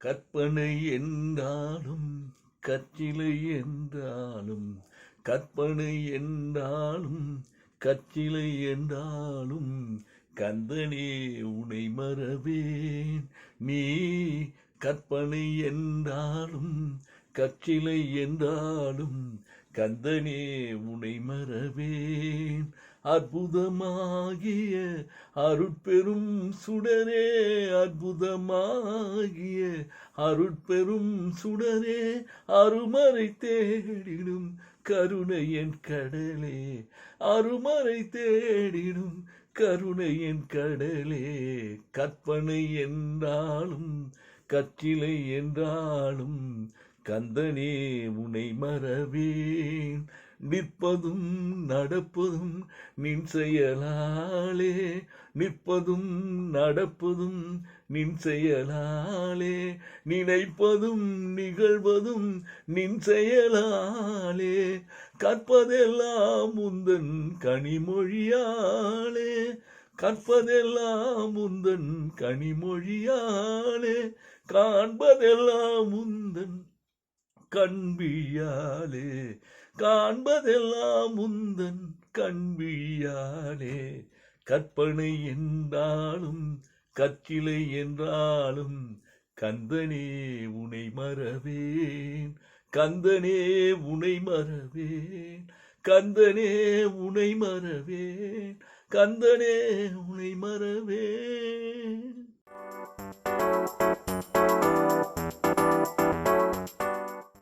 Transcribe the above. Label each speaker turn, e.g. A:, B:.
A: கற்பனை என்றாலும் கற்றிலை என்றாலும் கற்பனை என்றாலும் கற்றிலை என்றாலும் கந்தனே உனை மறவேன். நீ கற்பனை என்றாலும் கற்றிலை என்றாலும் கந்தனே உனை மறவேன். அற்புதமாகிய அருட்பெரும் சுடரே அற்புதமாகிய அருட்பெரும் சுடரே அருமறை தேடிடும் கருணையன் கடலே அருமறை தேடிடும் கருணையன் கடலே. கற்பனை என்றாலும் கற்றிலை என்றாலும் கந்தனே உனை மறவேன். நிற்பதும் நடப்பதும் நின் செயலாலே நிற்பதும் நடப்பதும் நின் செயலாலே நினைப்பதும் நிகழ்வதும் நின் செயலாலே கற்பதெல்லாம் முந்தன் கனிமொழியாலே கற்பதெல்லாம் முந்தன் கனிமொழியாலே காண்பதெல்லாம் முந்தன் கண்பியாலே. காண்பதெல்லாம் முந்தன் கண்பியாலே கற்பனை என்றாலும் கற்சிலை என்றாலும் கந்தனே உனை மறவேன். கந்தனே உனை மறவேன். கந்தனே உனை மறவேன். கந்தனே உனை மறவேன்.